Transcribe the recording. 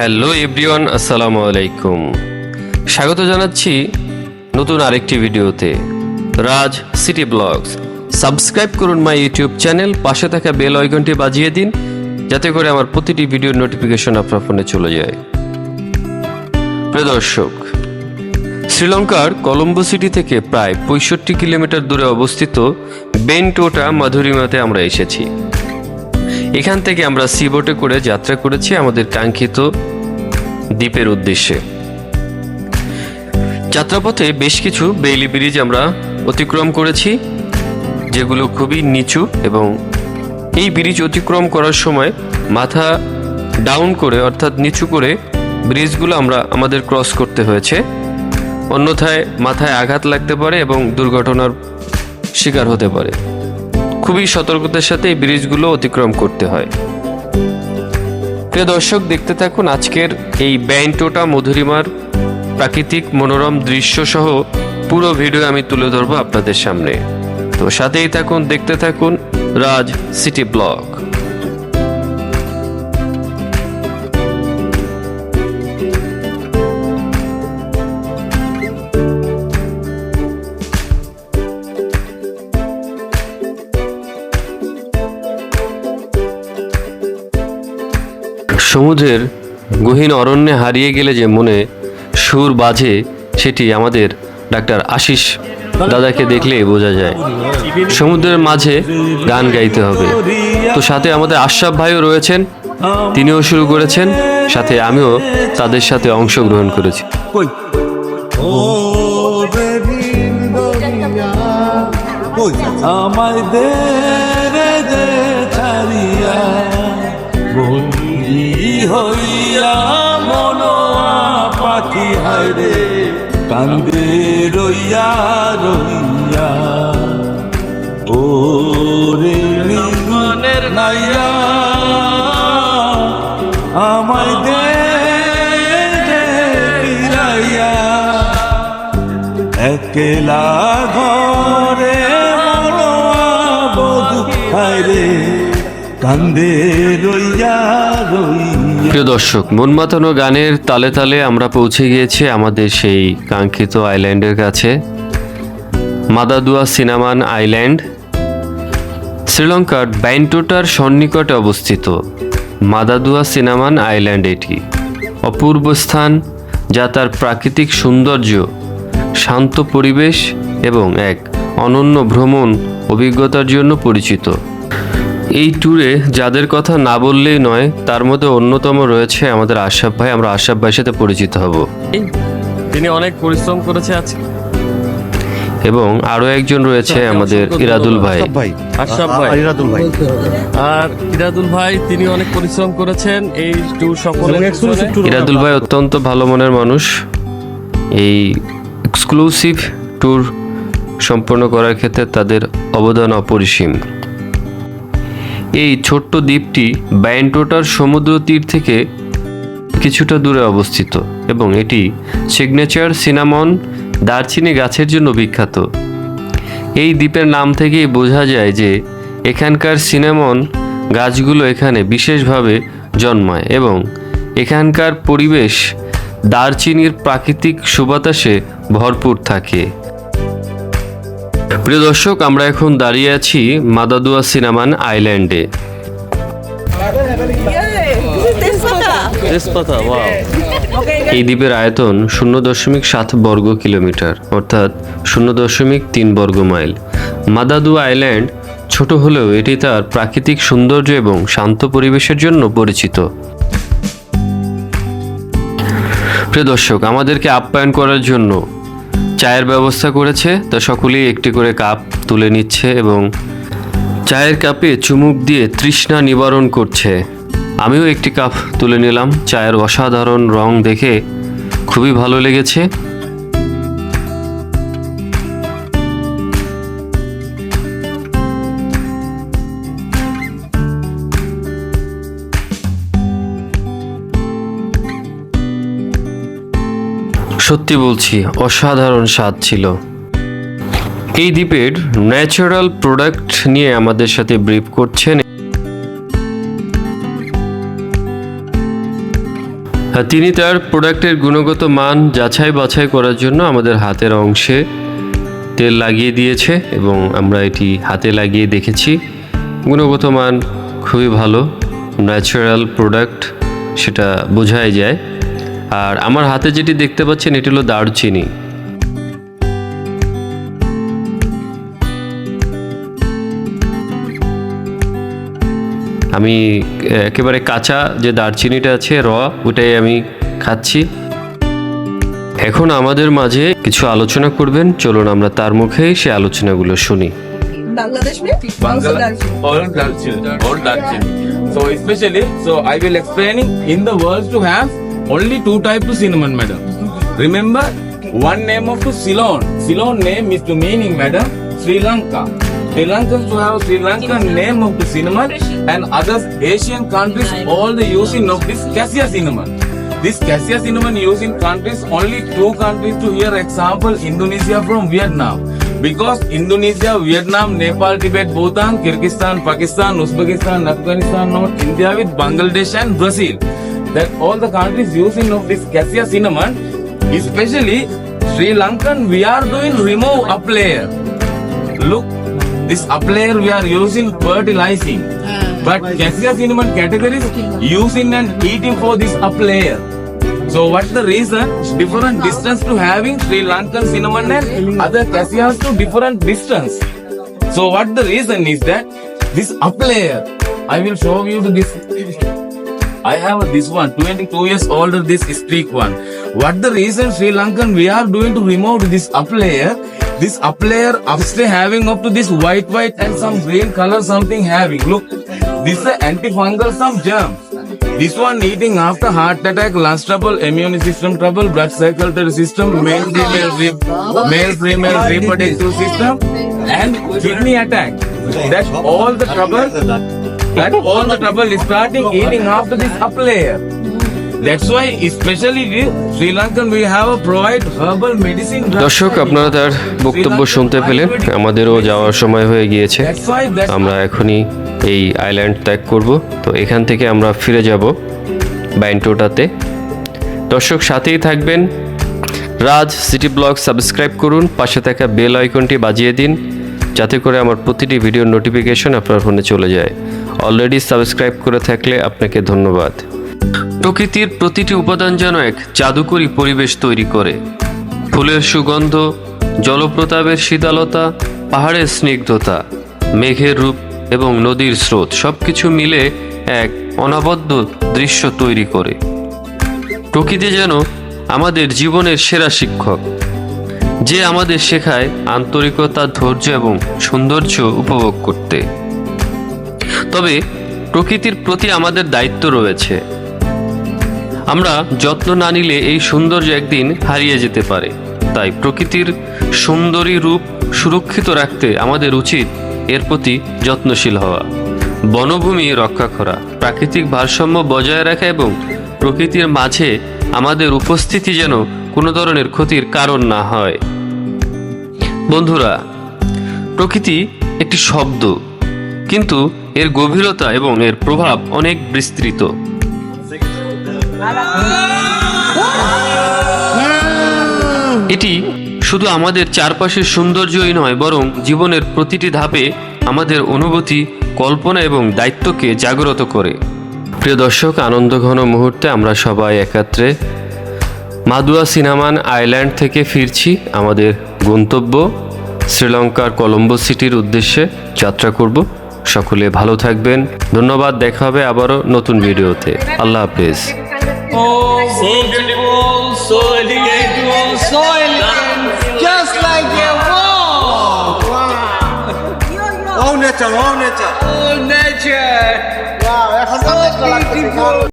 Hello everyone, আসসালামু আলাইকুম। স্বাগত জানাচ্ছি নতুন আরেকটি ভিডিওতে। রাজ সিটি ব্লগস, সাবস্ক্রাইব করুন মাই ইউটিউব চ্যানেল, পাশে থাকা বেল আইকনটি বাজিয়ে দিন, যাতে করে আমার প্রতিটি ভিডিওর নোটিফিকেশন আপনার ফোনে চলে যায়। প্রিয় দর্শক, শ্রীলঙ্কার কলম্বো সিটি থেকে প্রায় পঁয়ষট্টি কিলোমিটার দূরে অবস্থিত বেনটোটা মাধুরিমাতে আমরা এসেছি। এখান থেকে আমরা সিবোটে করে যাত্রা করেছি আমাদের কাঙ্ক্ষিত দ্বীপের উদ্দেশ্যে। যাত্রাপথে বেশ কিছু বেইলি ব্রিজ আমরা অতিক্রম করেছি, যেগুলো খুবই নিচু এবং এই ব্রিজ অতিক্রম করার সময় মাথা ডাউন করে, অর্থাৎ নিচু করে ব্রিজগুলো আমরা আমাদের ক্রস করতে হয়েছে। অন্যথায় মাথায় আঘাত লাগতে পারে এবং দুর্ঘটনার শিকার হতে পারে। খুবই সতর্কতার সাথে এই ব্রিজগুলো অতিক্রম করতে হয়। প্রিয় দর্শক, দেখতে থাকুন আজকের এই ব্যান্টোটা মধুরিমার প্রাকৃতিক মনোরম দৃশ্য সহ পুরো ভিডিও আমি তুলে ধরবো আপনাদের সামনে। তো সাথেই থাকুন, দেখতে থাকুন রাজ সিটি ব্লগ সমুদ্রের গহীন অরণ্যে হারিয়ে গেলে যে মনে সুর বাজে সেটি আমাদের ডাক্তার আশিস দাদাকে দেখলেই বোঝা যায়। সমুদ্রের মাঝে গান গাইতে হবে। তো সাথে আমাদের আশরাফ ভাইও রয়েছেন তিনিও শুরু করেছেন সাথে আমিও তাদের সাথে অংশগ্রহণ করেছি। আমায় দে রে ছাড়িয়া হইয়া মনোয়া পাখি হায় রে। কান্দে রইয়া রইয়া। ও রে মনের নাইয়া আমায় দে ফিরাইয়া। একলা ঘরে মনোয়া বধু হায় রে। প্রিয় দর্শক মন মাতানো গানের তালে তালে আমরা পৌঁছে গিয়েছি আমাদের সেই কাঙ্ক্ষিত আইল্যান্ডের কাছে, মাদাদুয়া সিনামান আইল্যান্ড। শ্রীলঙ্কার ব্যান্টোটার সন্নিকটে অবস্থিত মাদাদুয়া সিনামান আইল্যান্ড এটি। অপূর্ব স্থান, যা তার প্রাকৃতিক সৌন্দর্য, শান্ত পরিবেশ এবং এক অনন্য ভ্রমণ অভিজ্ঞতার জন্য পরিচিত। এই ট্যুরে যাদের কথা না বললেই নয় তার মধ্যে অন্যতম রয়েছে আমাদের আশরাফ ভাই। আমরা আশরাফ ভাইয়ের সাথে পরিচিত হব। তিনি অনেক পরিশ্রম করেছে আজকে। এবং আরও একজন রয়েছে আমাদের ইরাদুল ভাই। ভাই। আশরাফ ভাই। ইরাদুল ভাই। আর ইরাদুল ভাই তিনি অনেক পরিশ্রম করেছেন এই ট্যুর সফল এবং exclusive tour ইরাদুল ভাই অত্যন্ত ভালো মনের মানুষ। এই এক্সক্লুসিভ ট্যুর সম্পন্ন করার ক্ষেত্রে তাদের অবদান অপরিসীম। এই ছোট্ট দ্বীপটি ব্যান্টোটার সমুদ্র তীর থেকে কিছুটা দূরে অবস্থিত এবং এটি সিগনেচার সিনামন দারচিনি গাছের জন্য বিখ্যাত। এই দ্বীপের নাম থেকেই বোঝা যায় যে এখানকার সিনেমন গাছগুলো এখানে বিশেষভাবে জন্মায় এবং এখানকার পরিবেশ দারচিনির প্রাকৃতিক সুবাতাসে ভরপুর থাকে। প্রিয় দর্শক আমরা এখন দাঁড়িয়ে আছি মাদাদুয়া সিনামান আইল্যান্ডে। এই দ্বীপের আয়তন শূন্য দশমিক সাত বর্গ কিলোমিটার অর্থাৎ শূন্য দশমিক তিন বর্গ মাইল। মাদাদু আইল্যান্ড ছোট হলেও এটি তার প্রাকৃতিক সৌন্দর্য এবং শান্ত পরিবেশের জন্য পরিচিত। প্রিয় দর্শক আমাদেরকে আপ্যায়ন করার জন্য চায়ের ব্যবস্থা করেছে, তা সকলেই একটি করে কাপ তুলে নিচ্ছে এবং চায়ের কাপে চুমুক দিয়ে তৃষ্ণা নিবারণ করছে। আমিও একটি কাপ তুলে নিলাম। চায়ের অসাধারণ রং দেখে খুবই ভালো লেগেছে। সত্যি বলছি, অসাধারণ স্বাদ ছিল। এই দ্বীপের ন্যাচারাল প্রোডাক্ট নিয়ে আমাদের সাথে ব্রিফ করছেন। তিনি তার প্রোডাক্টের গুণগত মান যাচাই বাছাই করার জন্য আমাদের হাতের অংশে তেল লাগিয়ে দিয়েছে এবং আমরা এটি হাতে লাগিয়ে দেখেছি। গুণগত মান খুবই ভালো ন্যাচারাল প্রোডাক্ট সেটা বোঝাই যায়। আর আমার হাতে যেটি দেখতে পাচ্ছেন এটি হলো দারচিনি। আমি একেবারে কাঁচা যে দারচিনিটা আছে র ওটাই আমি খাচ্ছি। এখন আমাদের মাঝে কিছু আলোচনা করবেন। চলুন আমরা তার মুখে সে আলোচনাগুলো শুনি। Bangladesh So especially, only two types cinnamon, madam. Remember, one name of Ceylon. Ceylon name is the meaning, madam, Sri Lanka. Sri Lankans to have Sri Lankan name of the cinnamon and other Asian countries all the using of this cassia cinnamon. This cassia cinnamon used in countries only two countries to hear example Indonesia from Vietnam. Because Indonesia, Vietnam, Nepal, Tibet, Bhutan, Kyrgyzstan, Pakistan, Uzbekistan, Afghanistan, North India with Bangladesh and Brazil. That all the countries using of this cassia cinnamon, especially Sri Lankan, we are doing remove up layer. Look, this up layer we are using fertilizing. Ah. But cassia cinnamon categories using and eating for this up layer. So what's the reason? Different distance to having Sri Lankan cinnamon and other cassias to different distance. So what the reason is that this up layer, I will show you this. I have this one, 22 years older, this streak one. What the reason Sri Lankan we are doing to remove this up layer? This up layer after having up to this white white and some green color something having. Look, this is antifungal some germ. This one eating after heart attack, lungs trouble, immune system trouble, blood circulatory system, male female re- male female reproductive system, and kidney attack. That's all the trouble that all the trouble is starting eating after this up layer. That's why especially the Sri Lankan we have a provide herbal medicine. দর্শক. আপনারা তার বক্তব্য শুনতে পেলেন আমাদেরও যাওয়ার সময় হয়ে গিয়েছে আমরা এখনই এই আইল্যান্ড ত্যাগ করব তো এখান থেকে আমরা ফিরে যাব ব্যান্টোটাতে দর্শক সাথেই থাকবেন রাজ সিটি ব্লগ সাবস্ক্রাইব করুন পাশে থাকা বেল আইকনটি বাজিয়ে দিন যাতে করে আমার প্রতিটি ভিডিওর নোটিফিকেশন আপনার ফোনে চলে যায় অলরেডি সাবস্ক্রাইব করে থাকলে আপনাকে ধন্যবাদ। প্রকৃতির প্রতিটি উপাদান যেন এক জাদুকরী পরিবেশ তৈরি করে। ফুলের সুগন্ধ, জলপ্রতাপের শীতলতা, পাহাড়ের স্নিগ্ধতা, মেঘের রূপ এবং নদীর স্রোত সবকিছু মিলে এক অনাবদ্ধ দৃশ্য তৈরি করে। প্রকৃতি যেন আমাদের জীবনের সেরা শিক্ষক, যে আমাদের শেখায় আন্তরিকতা, ধৈর্য এবং সৌন্দর্য উপভোগ করতে। তবে প্রকৃতির প্রতি আমাদের দায়িত্ব রয়েছে। আমরা যত্ন না নিলে এই সৌন্দর্য একদিন হারিয়ে যেতে পারে। তাই প্রকৃতির সুন্দরী রূপ সুরক্ষিত রাখতে আমাদের উচিত এর প্রতি যত্নশীল হওয়া। বনভূমি রক্ষা করা, প্রাকৃতিক ভারসাম্য বজায় রাখা এবং প্রকৃতির মাঝে আমাদের উপস্থিতি যেন কোনো ধরনের ক্ষতির কারণ না হয়। বন্ধুরা, প্রকৃতি একটি শব্দ। কিন্তু এর গভীরতা এবং এর প্রভাব অনেক বিস্তৃত। এটি শুধু আমাদের চারপাশের সৌন্দর্যই নয়, বরং জীবনের প্রতিটি ধাপে আমাদের অনুভূতি, কল্পনা এবং দায়িত্বকে জাগ্রত করে। প্রিয় দর্শক আনন্দঘন মুহূর্তে আমরা সবাই একাত্রে মাদুয়া সিনামান আইল্যান্ড থেকে ফিরছি। আমাদের গন্তব্য শ্রীলঙ্কার কলম্বো সিটির উদ্দেশ্যে যাত্রা করব। সকলে ভালো থাকবেন ধন্যবাদ দেখা হবে আবারও নতুন ভিডিওতে আল্লাহ হাফেজ beautiful. Oh nature, oh nature. Oh, nature. Wow, that's so লাগতেছে